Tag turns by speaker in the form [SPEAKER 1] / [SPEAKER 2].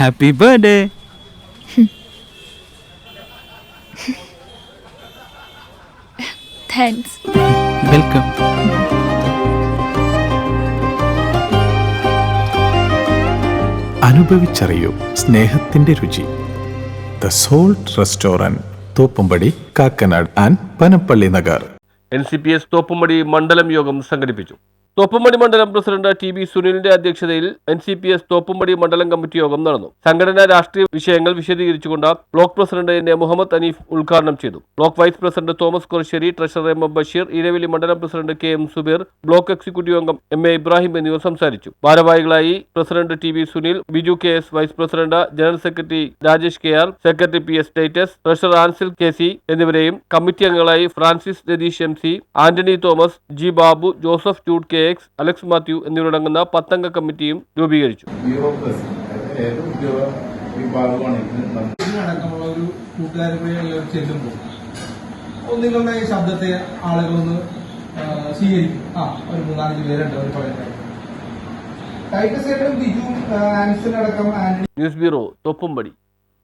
[SPEAKER 1] Happy birthday
[SPEAKER 2] thanks
[SPEAKER 1] welcome
[SPEAKER 3] അനുഭവിച്ചറിയൂ സ്നേഹത്തിന്റെ രുചി. The salt restaurant Thoppumpady Kakkanad and Panampilly Nagar.
[SPEAKER 4] N C P S Thoppumpady മണ്ഡലം യോഗം സംഘടിപ്പിച്ചു. തോപ്പുംപടി മണ്ഡലം പ്രസിഡന്റ് ടി ബി സുനിലിന്റെ അധ്യക്ഷതയിൽ N C P S Thoppumpady മണ്ഡലം കമ്മിറ്റി യോഗം നടന്നു. സംഘടനാ രാഷ്ട്രീയ വിഷയങ്ങൾ വിശദീകരിച്ചുകൊണ്ട് block president N A Muhammad Aneef ഉദ്ഘാടനം ചെയ്തു. Block vice president Thomas Kurassery treasurer M M Basheer Eravili മണ്ഡലം president K M Subeer block executive അംഗം എം എ ഇബ്രാഹിം എന്നിവർ സംസാരിച്ചു. ഭാരവാഹികളായി president T B Sunil Biju K S vice president general secretary Rajesh K R secretary P S Titus treasurer Ansil K C എന്നിവരെയും committee അംഗങ്ങളായി Francis Ratheesh M C Antony Thomas G Babu Joseph ടൂട്ട് K X Alex Mathew എന്നിവരടങ്ങുന്ന പത്തംഗ കമ്മിറ്റിയും രൂപീകരിച്ചു.
[SPEAKER 5] അടക്കമുള്ള ഒരു കൂട്ടുകാരുമായി ചെല്ലുമ്പോൾ ഒന്നിലുള്ള ഈ ശബ്ദത്തെ ആളുകളൊന്ന് സ്വീകരിക്കും. ആ ഒരു മൂന്നാലഞ്ച് പേരുണ്ട് അവർ പറയട്ടെ ടൈറ്റസ് ഏട്ടനും ബിജു ആൻസൺ അടക്കം ആന്റണി
[SPEAKER 4] ന്യൂസ് ബ്യൂറോ തോപ്പുംപടി.